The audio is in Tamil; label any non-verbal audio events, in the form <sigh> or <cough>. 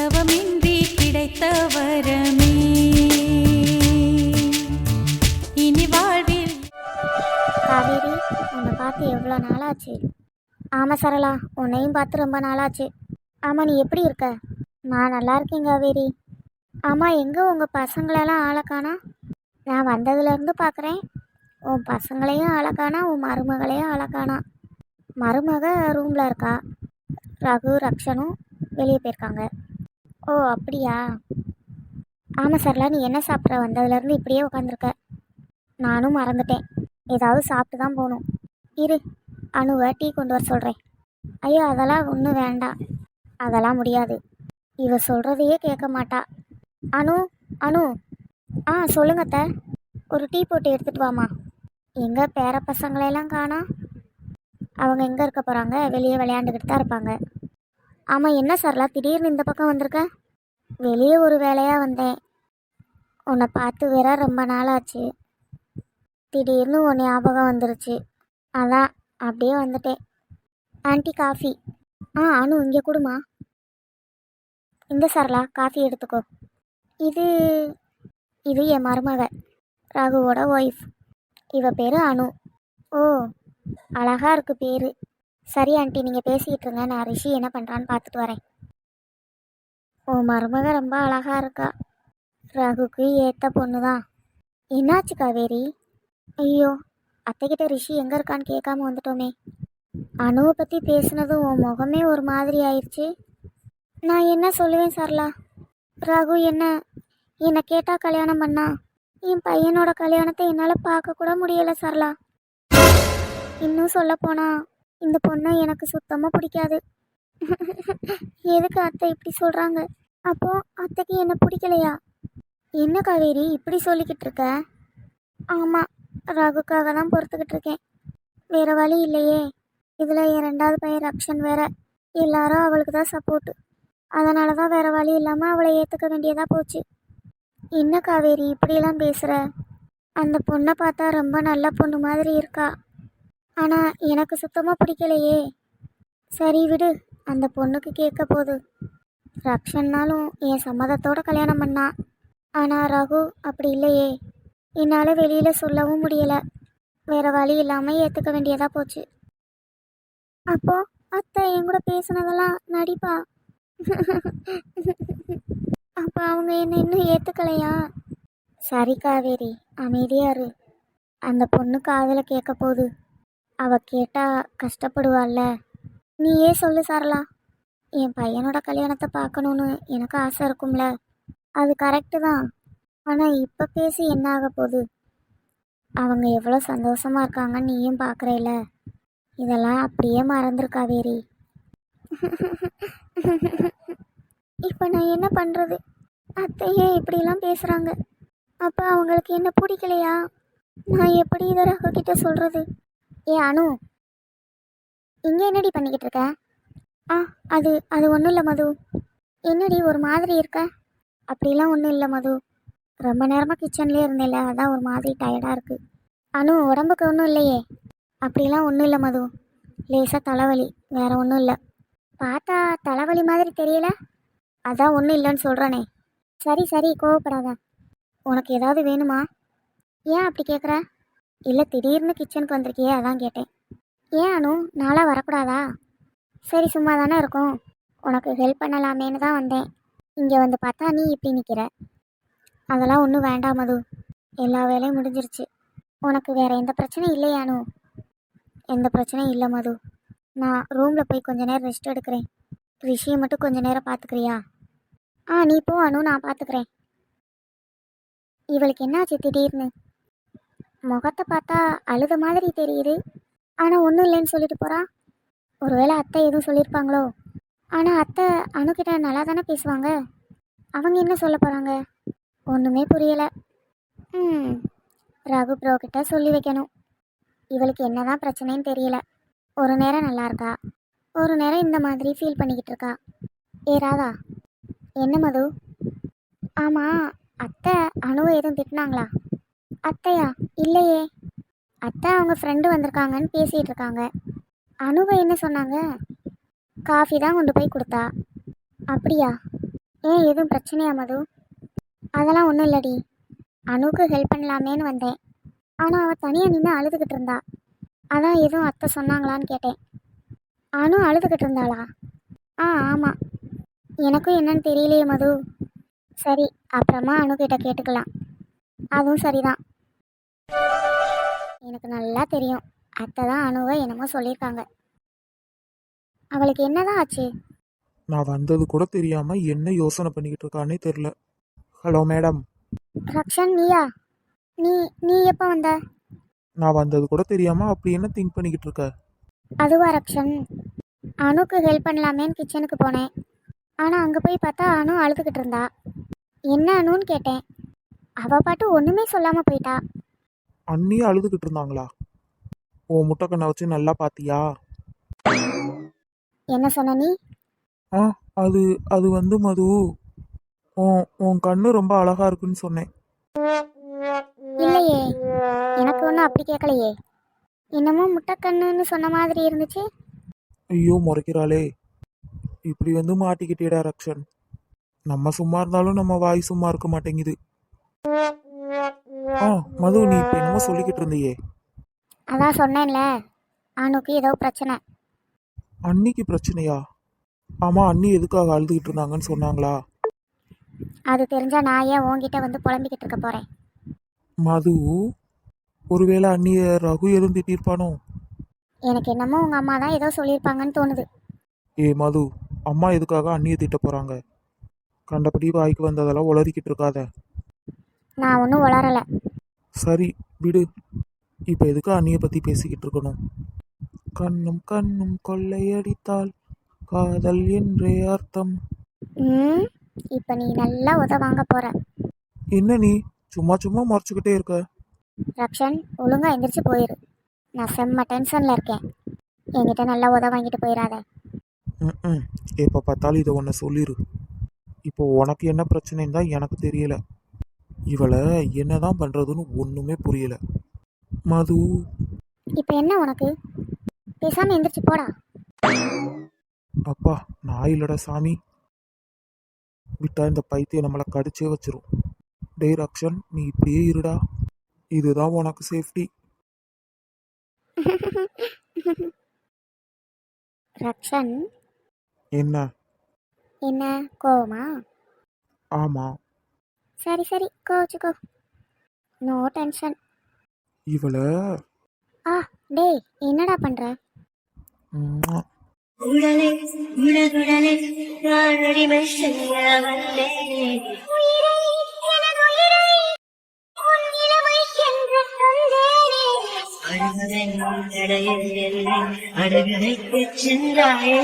தவமின்றி கிடைத்த வரமே இனி வாழ்வில் காவேரி உன்னை பார்த்து எவ்வளோ நாளாச்சு? ஆமாம் சரளா உன்னையும் பார்த்து ரொம்ப நாளாச்சு. ஆமாம் நீ எப்படி இருக்க? நான் நல்லா இருக்கேன் காவேரி. ஆமாம் எங்கே உங்கள் பசங்களெல்லாம் ஆளக்கானா நான் வந்ததுலேருந்து பார்க்குறேன். உன் பசங்களையும் ஆளக்கானா உன் மருமகளையும் ஆளக்கானா மருமக ரூமில் இருக்கா. ரகு ரக்ஷனும் வெளியே போயிருக்காங்க. ஓ அப்படியா? ஆமாம் சரளா நீ என்ன சாப்பிட்ற? வந்ததுலேருந்து இப்படியே உட்காந்துருக்க நானும் மறந்துட்டேன். ஏதாவது சாப்பிட்டு தான் போகணும். இரு அணுவை டீ கொண்டு வர சொல்கிறேன் ஐயோ அதெல்லாம் ஒன்றும் வேண்டாம். அதெல்லாம் முடியாது. இவ சொல்கிறதையே கேட்க மாட்டா. அனு அனு. ஆ சொல்லுங்கத்தை ஒரு டீ போட்டு எடுத்துகிட்டு வாமா. எங்கே பேர பசங்களையெல்லாம் காணா? அவங்க எங்கே இருக்க போகிறாங்க வெளியே விளையாண்டுக்கிட்டு தான் இருப்பாங்க. ஆமாம் என்ன சரலா திடீர்னு இந்த பக்கம் வந்திருக்க? வெளியே ஒரு வேலையாக வந்தேன். உன்னை பார்த்து வேற ரொம்ப நாளாச்சு. திடீர்னு உன் ஞாபகம் வந்துருச்சு. அதான் அப்படியே வந்துட்டேன். Anti coffee. ஆ அனு இங்கே கொடுமா? இந்த சரலா காஃபி எடுத்துக்கோ. இது இது என் மருமக ராகுவோட ஒய்ஃப் இவ பேர் அனு. ஓ அழகாக இருக்கு பேர். சரி ஆண்டி நீங்கள் பேசிக்கிட்டு இருங்க. நான் ரிஷி என்ன பண்ணுறான்னு பார்த்துட்டு வரேன். உன் மருமக ரொம்ப அழகா இருக்கா. ரகுக்கு ஏற்ற பொண்ணு தான் என்னாச்சு காவேரி? ஐயோ அத்தைக்கிட்ட ரிஷி எங்கே இருக்கான்னு கேட்காம வந்துட்டோமே. அணுவை பற்றி பேசுனதும் உன் முகமே ஒரு மாதிரி ஆயிடுச்சு நான் என்ன சொல்லுவேன் சரளா? ரகு என்ன என்னை கேட்டால் கல்யாணம் பண்ணா? என் பையனோட கல்யாணத்தை என்னால் பார்க்கக்கூட முடியலை முடியல சரளா. இன்னும் சொல்லப்போனால் இந்த பொண்ணை எனக்கு சுத்தமாக பிடிக்காது. எதுக்கு அத்தை இப்படி சொல்கிறாங்க அப்போ அத்தைக்கு என்ன பிடிக்கலையா? என்ன காவேரி இப்படி சொல்லிக்கிட்டு இருக்க? ஆமாம் ரகுக்காக தான் பொறுத்துக்கிட்டு இருக்கேன். வேற வழி இல்லையே. இதில் என் ரெண்டாவது பையன் ரக்ஷன் வேற. எல்லாரும் அவளுக்கு தான் சப்போர்ட்டு அதனால தான் வேற வழி இல்லாமல் அவளை ஏற்றுக்க வேண்டியதாக போச்சு. என்ன காவேரி இப்படியெல்லாம் பேசுகிற அந்த பொண்ணை பார்த்தா ரொம்ப நல்ல பொண்ணு மாதிரி இருக்கா? ஆனால் எனக்கு சுத்தமாக பிடிக்கலையே. சரி விடு அந்த பொண்ணுக்கு கேட்க போகுது. ரக்ஷன்னாலும் என் சம்மதத்தோட கல்யாணம் பண்ணா. ஆனால் ரகு அப்படி இல்லையே. என்னால் வெளியில் சொல்லவும் முடியல. வேற வழி இல்லாமல் ஏற்றுக்க வேண்டியதாக போச்சு. அப்போ அத்தை என் கூட பேசுனதெல்லாம் நடிப்பா? அப்போ அவங்க என்ன இன்னும் ஏற்றுக்கலையா சரி காவேரி அமைதியாரு அந்த பொண்ணு காதில் கேட்க போகுது. அவ கேட்டால் கஷ்டப்படுவாள்ல. நீயே சொல்லு சாரலா. என் பையனோட கல்யாணத்தை பார்க்கணுன்னு எனக்கு ஆசை இருக்கும்ல. அது கரெக்டு தான். ஆனால் இப்போ பேசி என்ன ஆக போகுது? அவங்க எவ்வளோ சந்தோஷமாக இருக்காங்கன்னு நீயும் பார்க்குறேல இதெல்லாம் அப்படியே மறந்துரு இப்போ நான் என்ன பண்ணுறது அத்தையே இப்படிலாம் பேசுகிறாங்க அப்போ அவங்களுக்கு என்ன பிடிக்கலையா? நான் எப்படி இதை ரகுக்கிட்ட சொல்கிறது ஏ அனு. இங்கே என்னடி பண்ணிக்கிட்டு இருக்க? ஆ அது அது ஒன்றும் இல்லை மது. என்னடி ஒரு மாதிரி இருக்க? அப்படிலாம் ஒன்றும் இல்லை மது. ரொம்ப நேரமாக கிச்சன்லேயே இருந்தேன்ல அதான் ஒரு மாதிரி டயர்டாக இருக்குது அனு உடம்புக்கு ஒன்றும் இல்லையே? அப்படிலாம் ஒன்றும் இல்லை மது. லேசாக தலைவலி வேற ஒன்றும் இல்லை. பார்த்தா தலைவலி மாதிரி தெரியல? அதான் ஒன்றும் இல்லைன்னு சொல்கிறேனே சரி சரி கோவப்படாத. உனக்கு ஏதாவது வேணுமா? ஏன் அப்படி கேட்குற இல்லை திடீர்னு கிச்சனுக்கு வந்திருக்கியே அதான் கேட்டேன். ஏன் அனு நாளாக வரக்கூடாதா? சரி சும்மா தானே இருக்கும். உனக்கு ஹெல்ப் பண்ணலாமேன்னு தான் வந்தேன். இங்கே வந்து பார்த்தா நீ இப்படி நிற்கிற அதெல்லாம் ஒன்றும் வேண்டாம் மது. எல்லா வேலையும் முடிஞ்சிருச்சு. உனக்கு வேற எந்த பிரச்சனையும் இல்லையானு எந்த பிரச்சனையும் இல்லை மது. நான் ரூமில் போய் கொஞ்ச நேரம் ரெஸ்ட் எடுக்கிறேன். ரிஷியை மட்டும் கொஞ்ச நேரம் பார்த்துக்கிறியா? ஆ நீ போ அனு. நான் பார்த்துக்கிறேன். இவளுக்கு என்னாச்சு திடீர்னு? முகத்தை பார்த்தா அழுத மாதிரி தெரியுது. ஆனால் ஒன்றும் இல்லைன்னு சொல்லிட்டு போகிறா ஒருவேளை அத்தை எதுவும் சொல்லியிருப்பாங்களோ? ஆனால் அத்தை அணுக்கிட்ட நல்லா தானே பேசுவாங்க? அவங்க என்ன சொல்ல போகிறாங்க ஒன்றுமே புரியலை. ம் ரகு ப்ரோ கிட்ட சொல்லி வைக்கணும். இவளுக்கு என்னதான் பிரச்சனைன்னு தெரியல. ஒரு நேரம் நல்லா இருக்கா? ஒரு நேரம் இந்த மாதிரி ஃபீல் பண்ணிக்கிட்டு இருக்கா? ஏ ராதா என்ன மது? ஆமாம் அத்தை அணுவை எதுவும் திட்டினாங்களா? அத்தையா? இல்லையே. அத்தை அவங்க ஃப்ரெண்டு வந்திருக்காங்கன்னு பேசிகிட்டு இருக்காங்க. அணுவை என்ன சொன்னாங்க? காஃபி தான் கொண்டு போய் கொடுத்தா. அப்படியா? ஏன் எதுவும் பிரச்சனையா மது? அதெல்லாம் ஒன்றும் இல்லடி. அணுக்கு ஹெல்ப் பண்ணலாமேன்னு வந்தேன். ஆனால் அவள் தனியாக நின்று அழுதுகிட்டு இருந்தா. அதான் எதுவும் அத்தை சொன்னாங்களான்னு கேட்டேன். அனு அழுதுகிட்டு இருந்தாளா? ஆ ஆமாம் எனக்கும் என்னன்னு தெரியலையே மது. சரி அப்புறமா அணுக்கிட்ட கேட்டுக்கலாம். அதுவும் சரிதான். எனக்கு நல்லா தெரியும். அத்தை தான் அனுவை என்னமோ சொல்லியிருக்காங்க. அவளுக்கு என்னதான் ஆச்சு? நான் வந்தது கூட தெரியாம என்ன யோசனை பண்ணிக்கிட்டு இருக்கானே தெரியல. Hello madam. ரக்ஷன் நீயா? நீ நீ எப்போ வந்த? நான் வந்தது கூட தெரியாம அப்படி என்ன திங்க் பண்ணிக்கிட்டு இருக்க? அதுவா ரக்ஷன்? அனுக்கு ஹெல்ப் பண்ணலாமேன்னு கிச்சனுக்கு போனேன். ஆனால் அங்கே போய் பார்த்தா அனு அழுதுகிட்டு இருந்தா. என்ன அனுன்னு கேட்டேன். அவள் பாட்டு ஒன்றுமே சொல்லாமல் போயிட்டா. அண்ணியே அழுதுகிட்டு இருந்தாங்களா? ஓ முட்டைக்கண்ணை வச்சு நல்லா பாத்தியா? என்ன சொன்ன நீ? ஆ அது அது வந்து மது உன் உன் கண்ணு ரொம்ப அழகா இருக்குன்னு சொன்னேன். இல்லையே எனக்கு ஒன்றும் அப்படி கேட்கலையே. என்னமோ முட்டைக்கண்ணுன்னு சொன்ன மாதிரி இருந்துச்சு. ஐயோ முறைக்கிறாளே. இப்படி வந்து மாட்டிக்கிட்டேடா ரக்ஷன். நம்ம சும்மா இருந்தாலும் நம்ம வாய் சும்மா இருக்க மாட்டேங்குது. ஆ மது நீ இப்ப என்னமோ சொல்லிக்கிட்டு இருந்தியே. அதான் சொன்னேன்ல அனுக்கு ஏதோ பிரச்சனை. அன்னிக்கு பிரச்சனையா? ஆமா அண்ணி எதுக்காக அழுதுகிட்டு இருந்தாங்கன்னு சொன்னாங்களா? அது தெரிஞ்சா நான் ஏன் உன்கிட்ட வந்து புலம்பிக்கிட்டு இருக்க போகிறேன் மது ஒருவேளை அண்ணிய ரகு எதுவும் திட்டிருப்பானோ எனக்கு என்னமோ உங்கள் அம்மா தான் ஏதோ சொல்லியிருப்பாங்கன்னு தோணுது. ஏ மது அம்மா எதுக்காக அண்ணியை திட்ட போறாங்க? கண்டபடி வாய்க்கு வந்ததெல்லாம் உளறிக்கிட்டு இருக்காத. நான் ஒன்றும் உளரலை சரி விடு. இப்போ எதுக்கு அண்ணியை பத்தி பேசிக்கிட்டு இருக்கணும்? கண்ணும் கண்ணும் கொள்ளையடித்தால் காதல் என்றே அர்த்தம். ம் இப்போ நீ நல்லா உத வாங்க போகிற என்ன நீ சும்மா சும்மா மறைச்சுக்கிட்டே இருக்க? ரக்ஷன் ஒழுங்கா எந்திரிச்சு போயிரு. நான் செம்ம டென்ஷனில் இருக்கேன். என்கிட்ட நல்லா உத வாங்கிட்டு போயிடாத ம் எப்போ பார்த்தாலும் இதை ஒன்று சொல்லிடு இப்போ உனக்கு என்ன பிரச்சனைன்னு தான் எனக்கு தெரியல. இவளை என்னதான் பண்றதுன்னு ஒன்றுமே புரியல. மது. இப்போ என்ன உனக்கு? பேசாமல் எந்திரிச்சு போடா. அப்பா நான் இல்லடா சாமி. விட்டா இந்த பைத்தியம் நம்மளை கடிச்சே வச்சிரும். டேய் ரக்ஷன் நீ இப்படியே இருடா. இதுதான் உனக்கு சேஃப்டி. <laughs> ரக்ஷன்? என்ன? என்ன கோவமா? ஆமா. சரி சரி கோச்சுக்கோ நோ டென்ஷன் இவளை? ஆ டேய் என்னடா பண்ணுற ம்ம். உடலை உடகுடலை நான் அடிமை செய்ய வந்தேனே அழுவதென்னும் தடையில் என்னை அழுகலைக்குச் சென்றாயே.